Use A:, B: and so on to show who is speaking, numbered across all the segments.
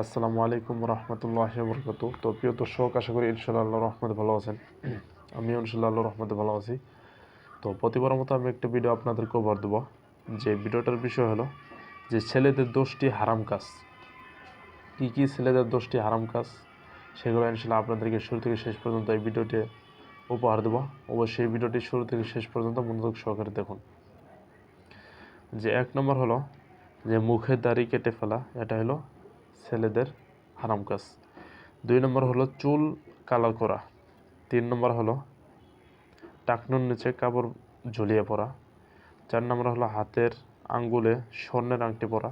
A: আসসালামু আলাইকুম রহমতুল্লাহ বরকত তো প্রিয় দর্শক, আশা করি ইনশাল্লাহ রহমতে ভালো আছেন। আমি ইনশাল্লাহ রহমতে ভালো আছি। তো প্রতিবার মতো আমি একটা ভিডিও আপনাদেরকে উপহার দেবো। যে ভিডিওটার বিষয় হলো যে ছেলেদের দোষটি হারাম কাজ। কী কী ছেলেদের দোষটি হারাম কাজ? সেগুলো ইনশাল্লাহ আপনাদেরকে শুরু থেকে শেষ পর্যন্ত এই ভিডিওটি উপহার দেবো। অবশ্যই ভিডিওটি শুরু থেকে শেষ পর্যন্ত মনোযোগ সহকারে দেখুন। যে এক নম্বর হলো যে মুখের দাড়ি কেটে ফেলা, এটা হলো ছেলেদের হারাম কাজ। দুই নম্বর হলো চুল কালার করা। তিন নম্বর হলো টাকনুর নিচে কাপড় ঝুলিয়ে পড়া চার নম্বর হলো হাতের আঙ্গুলে স্বর্ণের আংটি পরা।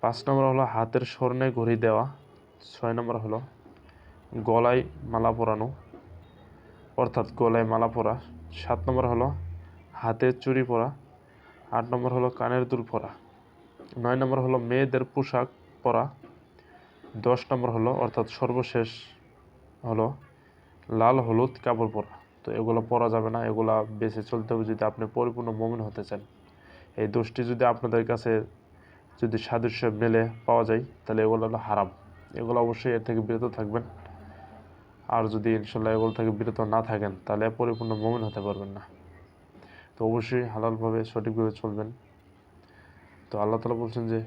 A: পাঁচ নম্বর হলো হাতের স্বর্ণে ঘড়ি দেওয়া। ছয় নম্বর হলো গলায় মালা পরানো, অর্থাৎ গলায় মালা পরা। সাত নম্বর হলো হাতে চুড়ি পরা। আট নম্বর হলো কানের দুল পরা। নয় নম্বর হলো মেয়েদের পোশাক পরা দশ নম্বর হলো, অর্থাৎ সর্বশেষ হলো, লাল হলুদ কাপড় পরা। তো এগুলো পরা যাবে না, এগুলো বেঁচে চলতে হবে যদি আপনি পরিপূর্ণ মমিন হতে চান। এই দোষটি যদি আপনাদের কাছে যদি সাদৃশ্য মেলে পাওয়া যায়, তাহলে এগুলো হলো হারাম। এগুলো অবশ্যই এর থেকে বিরত থাকবেন। আর যদি ইনশাল্লাহ এগুলো থেকে বিরত না থাকেন, তাহলে পরিপূর্ণ মমিন হতে পারবেন না। তো অবশ্যই হালালভাবে সঠিকভাবে চলবেন। তো আল্লাহ তালা বলছেন যে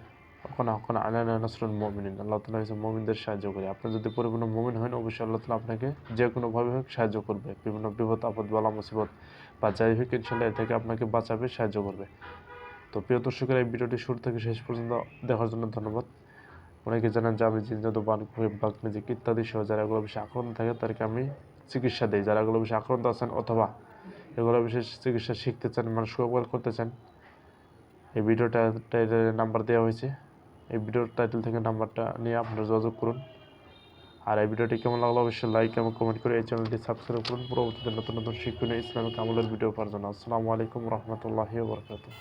A: এখন এখন আলানা নাসরুল মমিন আল্লাহ তালা হচ্ছে মমিনদের সাহায্য করে। আপনি যদি পরিপূর্ণ মমিন হন, অবশ্যই আল্লাহ তালা আপনাকে যে কোনোভাবে হোক সাহায্য করবে। বিভিন্ন বিপদ, আপদ, বলা, মুসিবত বা যাই হোক ইনশাল্লাহ এ থেকে আপনাকে বাঁচাবে, সাহায্য করবে। তো প্রিয় দর্শকের, এই ভিডিওটি শুরু থেকে শেষ পর্যন্ত দেখার জন্য ধন্যবাদ। অনেকে জানেন যে আমি জিনজাত বান বাঘ মিজিক ইত্যাদি সহ যারা এগুলো বেশি আক্রান্ত থাকে, তাদেরকে আমি চিকিৎসা দিই। যারা এগুলো বেশি আক্রান্ত আছেন অথবা এগুলো বিশেষ চিকিৎসা শিখতে চান মানুষকে উপকার করতে চান, এই ভিডিওটা নাম্বার দেওয়া হয়েছে। এই ভিডিওর টাইটেল থেকে নাম্বারটা নিয়ে আপনারা যোগাযোগ করুন। আর এই ভিডিওটি কেমন লাগল অবশ্যই লাইক এবং কমেন্ট করে এই চ্যানেলটি সাবস্ক্রাইব করুন। পরবর্তীতে নতুন নতুন শিক্ষণীয় ইসলামিক আমলের ভিডিও পাওয়ার জন্য। আসসালামু আলাইকুম রহমতুল্লাহি